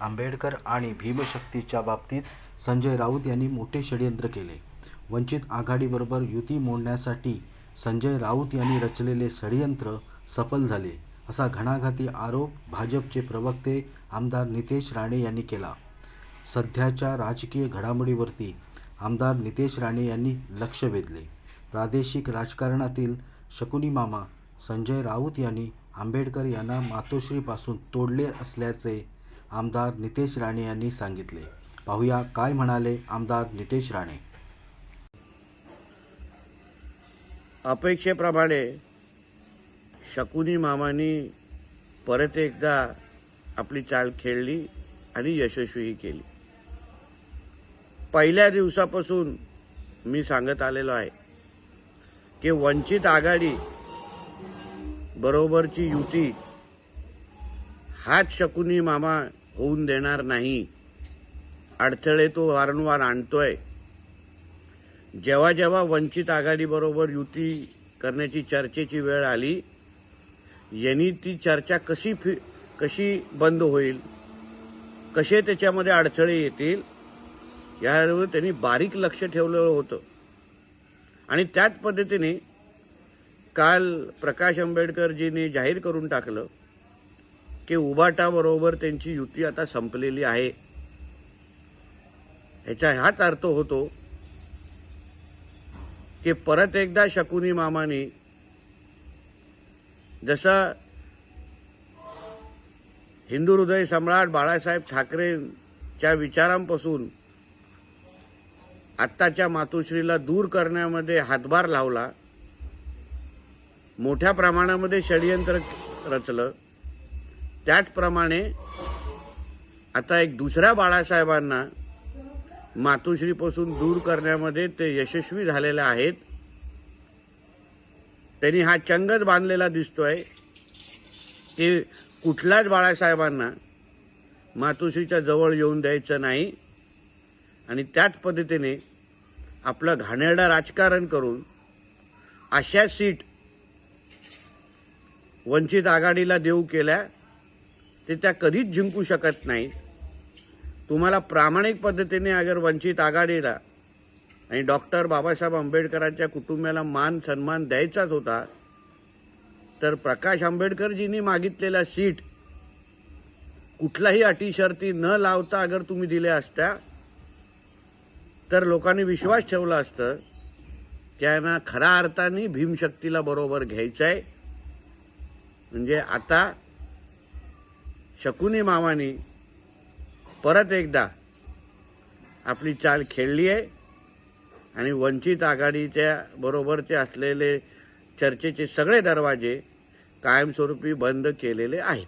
आंबेडकर आणि भीमशक्तीच्या बाबतीत संजय राऊत यांनी मोठे षडयंत्र केले. वंचित आघाडीबरोबर युती मोडण्यासाठी संजय राऊत यांनी रचलेले षडयंत्र सफल झाले असा घणाघाती आरोप भाजपचे प्रवक्ते आमदार नितेश राणे यांनी केला. सध्याच्या राजकीय घडामोडीवरती आमदार नितेश राणे यांनी लक्ष वेधले. प्रादेशिक राजकारणातील शकुनी मामा संजय राऊत यांनी आंबेडकर यांना मातोश्रीपासून तोडले असल्याचे आमदार नितेश राणे यांनी सांगितले. पाहूया काय म्हणाले आमदार नितेश राणे. अपेक्षेप्रमाणे शकुनी मामानी परत एकदा आपली चाल खेळली आणि यशस्वीही केली. पहिल्या दिवसापासून मी सांगत आलेलो आहे की वंचित आघाडी बरोबरची युती हाच शकुनी मामा होऊन देणार नाही. अडथळे तो वारंवार आणतोय. जेव्हा जेव्हा वंचित आघाडीबरोबर युती करण्याची चर्चेची वेळ आली यांनी ती चर्चा कशी फि कशी बंद होईल कसे त्याच्यामध्ये अडथळे येतील यावर त्यांनी बारीक लक्ष ठेवलेलं होतं. आणि त्याच पद्धतीने काल प्रकाश आंबेडकरजींनी जाहीर करून टाकलं की उभाटाबरोबर त्यांची युती आता संपलेली आहे. ह्याचा हाच अर्थ होतो की परत एकदा शकुनी मामानी जसं हिंदू हृदय सम्राट बाळासाहेब ठाकरेंच्या विचारांपासून आत्ताच्या मातोश्रीला दूर करण्यामध्ये हातभार लावला मोठ्या प्रमाणामध्ये षडयंत्र रचलं त्याचप्रमाणे आता एक दुसऱ्या बाळासाहेबांना मातोश्रीपासून दूर करण्यामध्ये ते यशस्वी झालेले आहेत. त्यांनी हा चंगच बांधलेला दिसतोय की कुठल्याच बाळासाहेबांना मातोश्रीच्या जवळ येऊन द्यायचं नाही आणि त्याच पद्धतीने आपलं घाणेरडं राजकारण करून अशा सीट वंचित आघाडीला देऊ केल्या ते त्या कधीच जिंकू शकत नाहीत. तुम्हाला प्रामाणिक पद्धतीने अगर वंचित आघाडीला आणि डॉक्टर बाबासाहेब आंबेडकरांच्या कुटुंबाला मान सन्मान द्यायचाच होता तर प्रकाश आंबेडकरजींनी मागितलेल्या सीट कुठलाही अटी शर्ती न लावता अगर तुम्ही दिल्या असत्या तर लोकांनी विश्वास ठेवला असतं की खऱ्या अर्थाने भीमशक्तीला बरोबर घ्यायचं आहे म्हणजे आता शकुनी मामानी परत एकदा आपली चाल खेळली आहे आणि वंचित आघाडीच्या बरोबरचे असलेले चर्चेचे सगळे दरवाजे कायमस्वरूपी बंद केलेले आहेत.